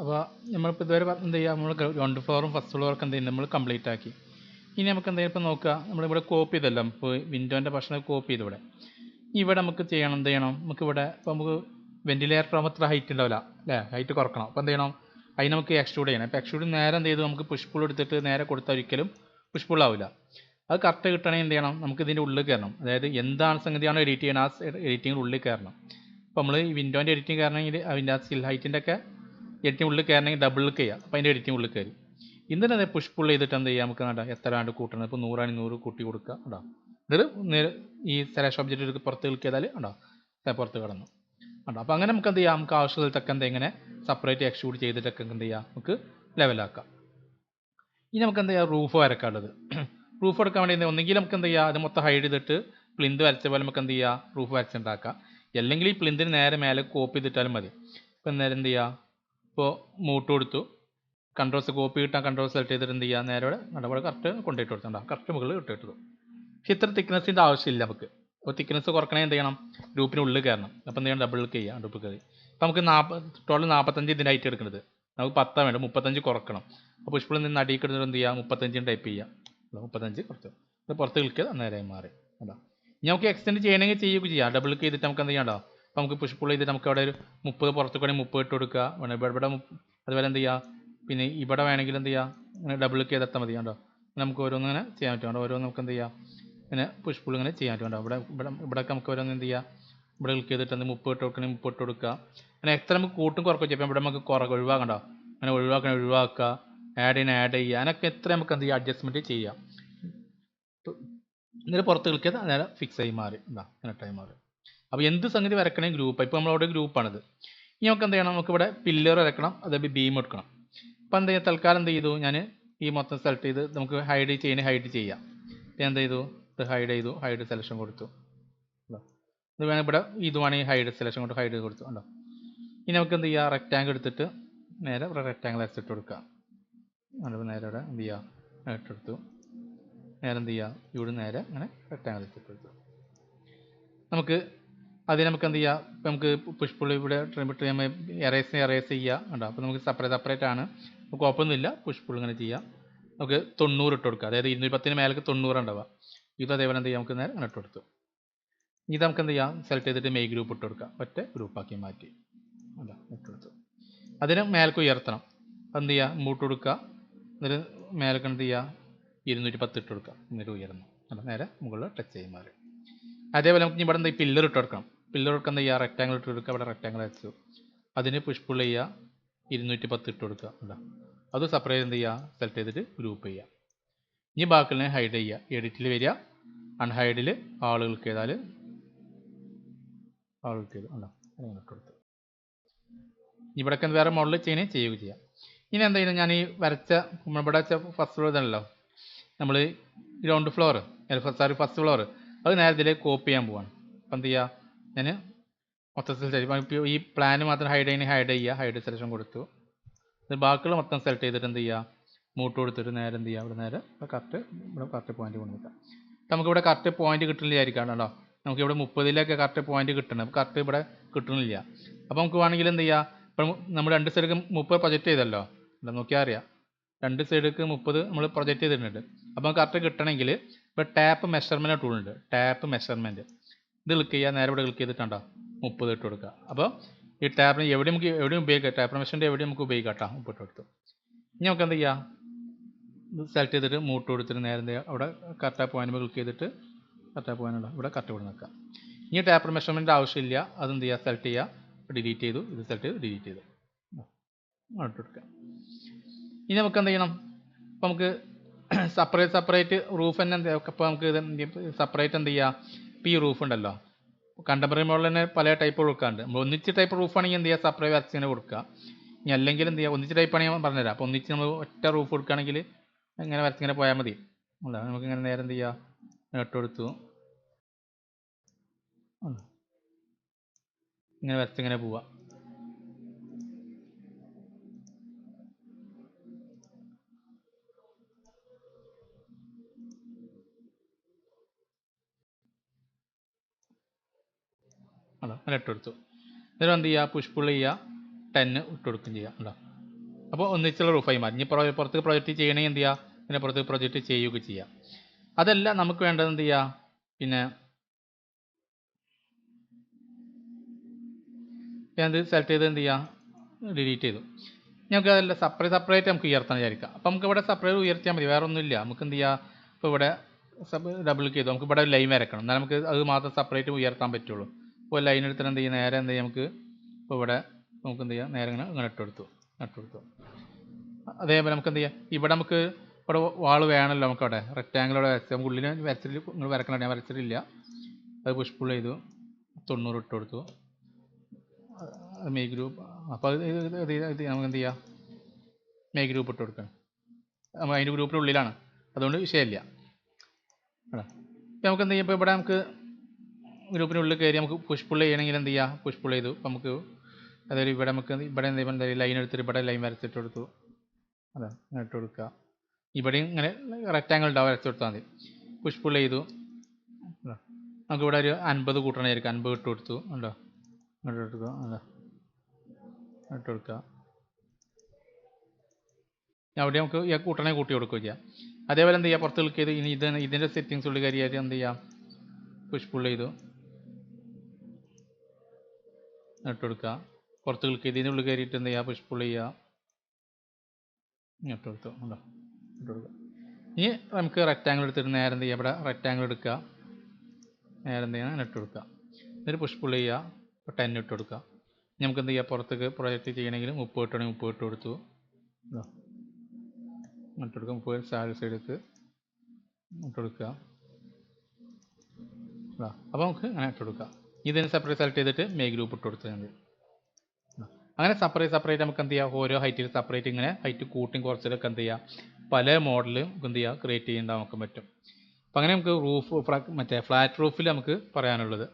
അപ്പോൾ നമ്മളിപ്പോൾ ഇതുവരെ എന്ത് ചെയ്യുക നമ്മൾ ഗ്രൗണ്ട് ഫ്ലോറും ഫസ്റ്റ് ഫ്ലോറൊക്കെ എന്ത് ചെയ്യുന്നത് നമ്മൾ കംപ്ലീറ്റ് ആക്കി. ഇനി നമുക്ക് എന്തെങ്കിലും ഇപ്പോൾ നോക്കുക നമ്മളിവിടെ കോപ്പി ചെയ്തല്ലോ. ഇപ്പോൾ വിൻഡോന്റെ ഭക്ഷണം കോപ്പി ചെയ്ത് ഇവിടെ. ഇവിടെ നമുക്ക് ചെയ്യണം. എന്ത് ചെയ്യണം? നമുക്ക് ഇവിടെ ഇപ്പോൾ നമുക്ക് വെന്റിലേറ്റർ ആകുമ്പോൾ അത്ര ഹൈറ്റ് ഉണ്ടാവില്ല അല്ലേ? ഹൈറ്റ് കുറക്കണം. അപ്പോൾ എന്ത് ചെയ്യണം? അതിന് നമുക്ക് എക്സ്ട്രൂഡ് ചെയ്യണം. അപ്പോൾ എക്സ്ട്രൂഡ് നേരെ എന്ത് ചെയ്തു? നമുക്ക് പുഷ് പുൾ എടുത്തിട്ട് നേരെ കൊടുത്താൽ ഒരിക്കലും പുഷ് പുൾ ആവില്ല അത് കറക്റ്റ് കിട്ടണമെങ്കിൽ എന്ത് ചെയ്യണം? നമുക്ക് ഇതിന്റെ ഉള്ളിൽ കയറണം അതായത് എന്താണ് സംഗതിയാണോ എഡിറ്റ് ചെയ്യണം? ആ എഡിറ്റിങ്ങിന്റെ ഉള്ളിൽ കയറണം അപ്പോൾ നമ്മൾ ഈ വിൻഡോന്റെ എഡിറ്റിംഗ് കയറണമെങ്കിൽ അതിന്റെ ആ സ്കിൽ ഹൈറ്റിന്റെ ഒക്കെ എഡിറ്റിംഗ് ഉള്ളിൽ കയറണമെങ്കിൽ ഡബിൾ ക്ലിക്ക് ചെയ്യുക അപ്പോൾ അതിന്റെ എഡിറ്റിംഗ് ഉള്ളിൽ കയറി. ഇന്നലെ അതേ പുഷ് പുൾ ചെയ്തിട്ട് എന്ത് ചെയ്യുക നമുക്ക് വേണ്ട എത്ര ആണ്ട് കൂട്ടണം. ഇപ്പോൾ നൂറാണ് നൂറ് കൂട്ടി കൊടുക്കുക. കേട്ടോ എന്നിട്ട് നേരെ ഈ സെലക്ഷൻ ഒബ്ജക്റ്റ് എടുത്ത് പുറത്ത് ക്ലിക്ക് ചെയ്താൽ ഉണ്ടോ പുറത്ത് കിടന്നു. ഉണ്ടോ അപ്പോൾ അങ്ങനെ നമുക്ക് എന്ത് ചെയ്യാം? നമുക്ക് ആവശ്യത്തിലൊക്കെ എന്താ ഇങ്ങനെ സെപ്പറേറ്റ് എക്സ്ക്യൂട്ട് ചെയ്തിട്ടൊക്കെ എന്ത് ചെയ്യാം? നമുക്ക് ലെവലാക്കാം ഇനി നമുക്ക് എന്ത് ചെയ്യാം? റൂഫ് വരക്കാനുള്ളത് റൂഫ് എടുക്കാൻ വേണ്ടി ഒന്നെങ്കിൽ നമുക്ക് എന്ത് ചെയ്യാം? അത് മൊത്തം ഹൈഡ് ചെയ്തിട്ട് പ്ലിന്ത് വരച്ച പോലെ നമുക്ക് എന്ത് ചെയ്യാം? റൂഫ് വരച്ചുണ്ടാക്കാം. അല്ലെങ്കിൽ ഈ പ്ലിന്തിന് നേരെ മേലെ കോപ്പി ചെയ്തിട്ടാലും മതി. ഇപ്പം നേരെ എന്ത് ചെയ്യുക ഇപ്പോൾ മൂട്ട് കൊടുത്തു. കൺട്രോൾസ് കോപ്പി കിട്ടാൻ കൺട്രോൾ സെലക്ട് ചെയ്തിട്ട് എന്ത് ചെയ്യുക നേരെ ഇവിടെ കറക്റ്റ് കൊണ്ടുപോയിട്ട് കൊടുത്തിട്ടുണ്ടാവും കറക്റ്റ് മുകളിൽ ഇട്ടിട്ടു പക്ഷേ ഇത്ര തിക്നെസ്സിന്റെ ആവശ്യമില്ല നമുക്ക്. അപ്പോൾ തിക്നെസ് കുറക്കണേ എന്ത് ചെയ്യണം? ഗ്രൂപ്പിനുള്ളിൽ കയറണം. അപ്പോൾ എന്ത് ചെയ്യണം? ഡബിൾ ക്ലിക്ക് ചെയ്യാം. ഡബിൾ കയറി അപ്പോൾ നമുക്ക് നാൽപ്പത് ടോട്ടൽ നാൽപ്പത്തഞ്ച് ഐറ്റം എടുക്കുന്നത് നമുക്ക് പത്താ വേണ്ട മുപ്പത്തഞ്ച് കുറക്കണം. അപ്പോൾ പുഷ്പിളിൽ നിന്ന് അടിയിൽ കിടന്നിട്ട് എന്ത് ചെയ്യുക മുപ്പത്തഞ്ചിന് ടൈപ്പ് ചെയ്യാം. മുപ്പത്തഞ്ച് കുറച്ച്. ഇത് പുറത്ത് ക്ലിക്ക് നേരെ മാറി. അതാ ഇനി നമുക്ക് എക്സ്റ്റെൻഡ് ചെയ്യണമെങ്കിൽ ചെയ്യുകയൊക്കെ ചെയ്യാം. ഡബിൾ ക്ലിക്ക് ചെയ്തിട്ട് നമുക്ക് എന്ത് ചെയ്യണ്ടോ നമുക്ക് പുഷ് പുൾ ചെയ്തിട്ട് നമുക്ക് അവിടെ ഒരു മുപ്പത് പുറത്ത് കൂടെ മുപ്പത് ഇട്ട് കൊടുക്കുക. വേണം ഇവിടെ ഇവിടെ അതുപോലെ എന്ത് ചെയ്യുക? പിന്നെ ഇവിടെ വേണമെങ്കിൽ എന്ത് ചെയ്യുക? ഡബിൾ ക്ലിക്ക് ചെയ്തെത്താൽ മതി കണ്ടോ? നമുക്ക് ഓരോന്ന് ഇങ്ങനെ ചെയ്യാൻ പറ്റും കണ്ടോ? ഓരോന്ന് നമുക്ക് എന്ത് ചെയ്യാം ഇങ്ങനെ പുഷ് പുൾ ഇങ്ങനെ ചെയ്യാൻ പറ്റും കണ്ടോ? ഇവിടെ ഇവിടെ ഇവിടെയൊക്കെ നമുക്ക് ഓരോന്ന് എന്ത് ചെയ്യാം ഇവിടെ ക്ലിക്ക് ചെയ്തിട്ട് എന്ത് മുപ്പത് ഇട്ട് കൊടുക്കണമെങ്കിൽ മുപ്പത് ഇട്ട് കൊടുക്കുക. അങ്ങനെ എത്ര നമുക്ക് കൂട്ടും കുറക്കും ചെയ്യാം. ഇവിടെ നമുക്ക് കുറ ഒഴിവാക്കണ്ടോ അങ്ങനെ ഒഴിവാക്കണം ഒഴിവാക്കുക. ആഡ് ചെയ്യാൻ ആഡ് ചെയ്യുക. അതിനൊക്കെ എത്ര നമുക്ക് എന്ത് ചെയ്യാം അഡ്ജസ്റ്റ്മെന്റ് ചെയ്യാം. എന്നിട്ട് പുറത്ത് ക്ലിക്ക് ചെയ്താൽ ഫിക്സ് ആയി മാറി. എന്താ അങ്ങനെ ടൈം മാറി. അപ്പോൾ എന്ത് സംഗതി വരക്കണേ ഗ്രൂപ്പ് ഇപ്പോൾ നമ്മളവിടെ ഗ്രൂപ്പാണിത് ഇനി നമുക്ക് എന്ത് ചെയ്യണം? നമുക്കിവിടെ പില്ലർ വരക്കണം അതേപോലെ ബീം എടുക്കണം. അപ്പോൾ എന്ത് ചെയ്യുക തൽക്കാലം എന്ത് ചെയ്തു? ഞാൻ ഈ മൊത്തം സെലക്ട് ചെയ്ത് നമുക്ക് ഹൈഡ് ചെയ്യണേ ഹൈഡ് ചെയ്യാം. ഞാൻ എന്ത് ചെയ്തു? ഇത് ഹൈഡ് ചെയ്തു ഹൈഡ് സെലക്ഷൻ കൊടുത്തു? ഇത് വേണം ഇവിടെ ഇത് വേണമെങ്കിൽ ഹൈഡ് സെലക്ഷൻ കൊണ്ട് ഹൈഡ് കൊടുത്തു. ഉണ്ടോ ഇനി നമുക്ക് എന്ത് ചെയ്യുക റെക്റ്റാങ്കിൾ എടുത്തിട്ട് നേരെ ഇവിടെ റെക്റ്റാങ്കിൾ ഇട്ട് കൊടുക്കാം. അതുപോലെ നേരെ ഇവിടെ എന്ത് ചെയ്യുക ഇട്ടെടുത്തു നേരെ എന്ത് ചെയ്യുക ഇവിടെ നേരെ അങ്ങനെ റെക്റ്റാങ്കിൾ ഇട്ട് കൊടുത്തു. നമുക്ക് അതിന് നമുക്ക് എന്ത് ചെയ്യാം? നമുക്ക് പുഷ്പുള്ളി ഇവിടെ ട്രിമിട്ട് എറേസ് എറേസ് ചെയ്യുക ഉണ്ടോ അപ്പോൾ നമുക്ക് സെപ്പറേറ്റ് സെപ്പറേറ്റ് ആണ്. നമുക്ക് കുഴപ്പമൊന്നുമില്ല. പുഷ്പുള്ളി ഇങ്ങനെ ചെയ്യാം. നമുക്ക് തൊണ്ണൂറ് ഇട്ട് കൊടുക്കുക അതായത് ഇരുന്നൂറ്റി മേലേക്ക് തൊണ്ണൂറ് ഉണ്ടാവുക. ഇത് അതേപോലെ എന്ത് ചെയ്യാം? നമുക്ക് നേരെ ഇട്ട് കൊടുത്തു. ഇത് നമുക്ക് എന്ത് ചെയ്യാം? സെലക്ട് ചെയ്തിട്ട് മെയ് ഗ്രൂപ്പ് ഇട്ട് കൊടുക്കുക ഒറ്റ ഗ്രൂപ്പാക്കി മാറ്റി. അല്ല ഇട്ട് കൊടുത്തു. അതിന് മേലേക്ക് ഉയർത്തണം. എന്ത് ചെയ്യുക മൂട്ട് കൊടുക്കുക. എന്നിട്ട് മേലേക്ക് എന്ത് ചെയ്യുക ഇരുന്നൂറ്റി പത്ത് ഇട്ട് കൊടുക്കുക. എന്നിട്ട് ഉയർന്നു. അല്ല നേരെ മുകളിൽ ടച്ച് ചെയ്യുമാറി അതേപോലെ നമുക്ക് ഇവിടെ എന്താ പില്ലർ ഇട്ട് കൊടുക്കണം. പില്ലർ എന്താ ചെയ്യുക റെക്റ്റാങ്കിൾ ഇട്ട് കൊടുക്കുക. അവിടെ റെക്റ്റാങ്കിൾ വെച്ചു. അതിന് പുഷ് പുൾ ചെയ്യുക. ഇരുന്നൂറ്റി പത്ത് ഇട്ട് കൊടുക്കുക. അല്ല അത് സെപ്പറേറ്റ് എന്ത് ചെയ്യുക? സെലക്ട് ചെയ്തിട്ട് ഗ്രൂപ്പ് ചെയ്യുക. ഇനി ബാക്കിനെ ഹൈഡ് ചെയ്യുക. എഡിറ്റിൽ വരിക. അൺഹൈഡിൽ ആളുകൾക്ക് ചെയ്താൽ ആളുകൾക്ക് ചെയ്തു അല്ല അങ്ങനെ ഇട്ട് കൊടുത്തു. ഇവിടൊക്കെ വേറെ മോഡൽ ചെയ്യണേ ചെയ്യുക ചെയ്യാം. ഇനി എന്താ ഞാൻ ഈ വരച്ച ഇവിടെ ഫസ്റ്റ് ഫ്ലോർ ഇതല്ലോ നമ്മൾ ground floor sorry first floor അത് നേരത്തിൽ കോപ്പി ചെയ്യാൻ പോവാണ്. അപ്പം എന്ത് ചെയ്യുക? ഞാൻ മൊത്തത്തിൽ സെലക്ട് ഇപ്പം ഇപ്പം ഈ പ്ലാൻ മാത്രം ഹൈഡ് ചെയ്യണേ ഹൈഡ് ചെയ്യുക ഹൈഡ് സെലക്ഷൻ കൊടുത്തു. ബാക്കിയുള്ള മൊത്തം സെലക്ട് ചെയ്തിട്ട് എന്ത് ചെയ്യുക മൂട്ട് കൊടുത്തിട്ട് നേരെ എന്ത് ചെയ്യുക ഇവിടെ നേരെ കറക്റ്റ് ഇവിടെ കറക്റ്റ് പോയിന്റ് കൊണ്ട് നിൽക്കാം. നമുക്കിവിടെ കറക്റ്റ് പോയിന്റ് കിട്ടുന്നില്ലായിരിക്കാം കേട്ടോ. നമുക്ക് ഇവിടെ മുപ്പതിലൊക്കെ കറക്റ്റ് പോയിന്റ് കിട്ടണം. കറക്റ്റ് ഇവിടെ കിട്ടണില്ല. അപ്പോൾ നമുക്ക് വേണമെങ്കിൽ എന്ത് ചെയ്യുക ഇപ്പം നമ്മൾ രണ്ട് സൈഡിലേക്ക് മുപ്പത് പ്രൊജക്റ്റ് ചെയ്തല്ലോ. ഇവിടെ നോക്കിയാൽ അറിയാം. രണ്ട് സൈഡിലേക്ക് മുപ്പത് നമ്മൾ പ്രൊജക്റ്റ് ചെയ്തിട്ടുണ്ട്. അപ്പോൾ കറക്റ്റ് കിട്ടണമെങ്കിൽ ഇപ്പോൾ ടാപ്പ് മെഷർമെന്റ് ടൂളുണ്ട് ടാപ്പ് മെഷർമെന്റ് ഇത് ക്ലിക്ക് ചെയ്യുക നേരെ ഇവിടെ ക്ലിക്ക് ചെയ്തിട്ടുണ്ടോ മുപ്പത് ഇട്ട് കൊടുക്കുക. അപ്പോൾ ഈ ടാപ്പിന് എവിടെ നമുക്ക് എവിടെയും ഉപയോഗിക്കാം. ടാപ്പ് മെഷീന്റെ എവിടെയും നമുക്ക് ഉപയോഗിക്കാം കേട്ടോ മുപ്പത് ഇട്ട് കൊടുത്തു. ഇനി നമുക്ക് എന്ത് ചെയ്യാം? സെലക്ട് ചെയ്തിട്ട് മൂട്ട് കൊടുത്തിട്ട് നേരെ അവിടെ കറക്റ്റ് പോയിന്റ് ക്ലിക്ക് ചെയ്തിട്ട് കറക്റ്റ് പോയിന്റ് ഇവിടെ കറക്റ്റ് ഇവിടെ നിൽക്കാം ഇനി ടാപ്പ് മെഷർമെന്റ് ആവശ്യമില്ല. അതെന്ത് ചെയ്യുക സെലക്ട് ചെയ്യുക ഡിലീറ്റ് ചെയ്തു. ഇത് സെലക്ട് ചെയ്ത്. ഡിലീറ്റ് ചെയ്തു. ഇട്ട് കൊടുക്കുക ഇനി നമുക്ക് എന്ത് ചെയ്യണം? ഇപ്പം നമുക്ക് സെപ്പറേറ്റ് സെപ്പറേറ്റ് റൂഫ് തന്നെ അപ്പോൾ നമുക്ക് സെപ്പറേറ്റ് എന്ത് ചെയ്യുക ഈ റൂഫ് ഉണ്ടല്ലോ. കണ്ടംപററി മോഡൽ തന്നെ പല ടൈപ്പ് കൊടുക്കാറുണ്ട്. നമ്മൾ ഒന്നിച്ച് ടൈപ്പ് റൂഫ് ആണെങ്കിൽ എന്ത് ചെയ്യുക സപ്ലൈ വാക്സിന് കൊടുക്കുക. ഇനി അല്ലെങ്കിൽ എന്ത് ചെയ്യുക ഒന്നിച്ച് ടൈപ്പ് ആണെങ്കിൽ ഞാൻ പറഞ്ഞുതരാം. അപ്പോൾ ഒന്നിച്ച് നമ്മൾ ഒറ്റ റൂഫ് കൊടുക്കുകയാണെങ്കിൽ ഇങ്ങനെ വരച്ചിങ്ങനെ പോയാൽ മതി. അല്ല നമുക്ക് ഇങ്ങനെ നേരെ എന്ത് ചെയ്യുക ഇട്ട് കൊടുത്തു. ഇങ്ങനെ വരച്ചിങ്ങനെ പോവാം അതാ അങ്ങനെ ഇട്ട് കൊടുത്തു എന്നിട്ട് എന്ത് ചെയ്യുക? പുഷ് പുള്ള് ചെയ്യുക. ടെന്ന് ഇട്ട് കൊടുക്കുകയും ചെയ്യുക. ഉണ്ടോ അപ്പോൾ ഒന്നിച്ചുള്ള റൂഫായി മാറി. ഇനി പുറ- പുറത്ത് പ്രൊജക്റ്റ് ചെയ്യണമെങ്കിൽ എന്ത് ചെയ്യുക? പിന്നെ പുറത്ത് പ്രൊജക്റ്റ് ചെയ്യുക ചെയ്യുക. അതല്ല നമുക്ക് വേണ്ടത് എന്ത് ചെയ്യുക? പിന്നെ ഞാനത് സെലക്ട് ചെയ്ത് എന്ത് ചെയ്യുക? ഡിലീറ്റ് ചെയ്തു. നമുക്ക് അതല്ല സെപ്പറേറ്റ് സെപ്പറേറ്റ് നമുക്ക് ഉയർത്താൻ വിചാരിക്കാം അപ്പോൾ നമുക്ക് ഇവിടെ സെപ്പറേറ്റ് ഉയർത്തിയാൽ മതി. വേറെ ഒന്നുമില്ല. നമുക്ക് എന്ത് ചെയ്യുക? ഇപ്പോൾ ഇവിടെ ഡബിൾ ചെയ്തു. നമുക്ക് ഇവിടെ ലൈൻ വരക്കണം എന്നാൽ നമുക്ക് അത് മാത്രം സെപ്പറേറ്റ് ഉയർത്താൻ പറ്റുള്ളൂ. അപ്പോൾ ലൈൻ എടുത്തിട്ട് എന്ത് ചെയ്യുക നേരെ എന്ത് ചെയ്യാം നമുക്ക്? ഇപ്പോൾ ഇവിടെ നമുക്ക് എന്ത് ചെയ്യാം? നേരെ ഇങ്ങനെ ഇങ്ങനെ ഇട്ട് കൊടുത്തു. ഇട്ട് കൊടുത്തു. അതേപോലെ നമുക്ക് എന്ത് ചെയ്യാം? ഇവിടെ നമുക്ക് ഇവിടെ വാൾ വേണമല്ലോ നമുക്ക് അവിടെ. റെക്റ്റാങ്കിൾ അവിടെ വരച്ച്. നമുക്ക് ഉള്ളിൽ വരച്ചിട്ട് നിങ്ങൾ വരക്കണം? ഞാൻ വരച്ചിട്ടില്ല. അത് പുഷ് പുൾ ചെയ്തു. തൊണ്ണൂറ് ഇട്ട് കൊടുത്തു. മേ ഗ്രൂപ്പ് അപ്പോൾ അത് ഇത് നമുക്ക് എന്ത് ചെയ്യാം? മേ ഗ്രൂപ്പ് ഇട്ട് കൊടുക്കണം. നമ്മൾ അതിന്റെ ഗ്രൂപ്പിന്റെ ഗ്രൂപ്പിനുള്ളിലാണ് അതുകൊണ്ട് വിഷയമില്ല നമുക്ക് എന്ത് ചെയ്യാം? ഇപ്പോൾ ഇവിടെ നമുക്ക് ഗ്രൂപ്പിനുള്ളിൽ കയറി നമുക്ക് പുഷ് പുൾ ചെയ്യണമെങ്കിൽ എന്ത് ചെയ്യുക പുഷ് പുൾ ചെയ്തു. അപ്പം നമുക്ക് അതായത് ഇവിടെ നമുക്ക് ഇവിടെ എന്ത് ചെയ്യുമ്പോൾ ലൈൻ എടുത്തിട്ട് ഇവിടെ ലൈൻ വരച്ചിട്ട് കൊടുത്തു. അതെ ഇട്ട് കൊടുക്കുക. ഇവിടെയും ഇങ്ങനെ റെക്റ്റാങ്കിൾ ഉണ്ടാവും വരച്ച് കൊടുത്താൽ മതി. പുഷ് പുൾ ചെയ്തു. നമുക്ക് ഇവിടെ ഒരു അൻപത് കൂട്ടണമായിരിക്കും അൻപത് ഇട്ട് കൊടുത്തു. ഉണ്ടോ ഇങ്ങോട്ട് കൊടുക്കുക. അതാ ഇട്ട് കൊടുക്കുക. അവിടെ നമുക്ക് ഈ കൂട്ടണേ കൂട്ടി കൊടുക്കുക ചെയ്യാം. അതേപോലെ എന്ത് ചെയ്യുക പുറത്ത് ക്ലിക്ക് ഇനി ഇത് ഇതിന്റെ സെറ്റിങ്സ് ഉള്ളിൽ കയറിയാൽ എന്ത് ചെയ്യാം? പുഷ് പുൾ ചെയ്തു. ഇട്ട് കൊടുക്കുക പുറത്ത് ക്ലിക്ക് ചെയ്ത് ഇതിന്റെ ഉള്ളിൽ കയറിയിട്ട് എന്ത് ചെയ്യുക? പുഷ് പുൾ ചെയ്യുക. ഇട്ട് കൊടുത്തു ഉണ്ടോ ഇട്ട് കൊടുക്കുക ഇനി നമുക്ക് റെക്റ്റാങ്കിൾ എടുത്തിട്ട് നേരെ എന്ത് ചെയ്യുക? ഇവിടെ റെക്റ്റാങ്കിൾ എടുക്കുക. നേരെ എന്ത് ചെയ്യുക? ഇട്ട് കൊടുക്കുക എന്നിട്ട് പുഷ് പുൾ ചെയ്യുക. ടെൻ ഇട്ട് കൊടുക്കുക. നമുക്ക് എന്ത് ചെയ്യുക? പുറത്തേക്ക് പ്രൊജക്റ്റ് ചെയ്യണമെങ്കിൽ മുപ്പത് ഇട്ടാണെങ്കിൽ മുപ്പത് ഇട്ട് കൊടുത്തു. ഇതാ. ഇട്ട് കൊടുക്കുക മുപ്പത് സാലറി സൈഡിലേക്ക് ഇട്ട് കൊടുക്കുക. അപ്പോൾ നമുക്ക് അങ്ങനെ ഇട്ട് കൊടുക്കുക. ഇതിന് സെപ്പറേറ്റ് സെലക്ട് ചെയ്തിട്ട് മേ ഗ്രൂപ്പ് ഇട്ട് കൊടുത്താൽ മതി. അങ്ങനെ സെപ്പറേറ്റ് സെപ്പറേറ്റ് നമുക്ക് എന്ത് ചെയ്യാം? ഓരോ ഹൈറ്റിൽ സെപ്പറേറ്റ് ഇങ്ങനെ ഹൈറ്റ് കൂട്ടിയും കുറച്ചിലൊക്കെ എന്ത് ചെയ്യാം? പല മോഡലും എന്ത് ചെയ്യുക ക്രിയേറ്റ് ചെയ്യാൻ നമുക്ക് പറ്റും. അപ്പം അങ്ങനെ നമുക്ക് റൂഫ് മറ്റേ ഫ്ലാറ്റ് റൂഫിൽ നമുക്ക് പറയാനുള്ളത്.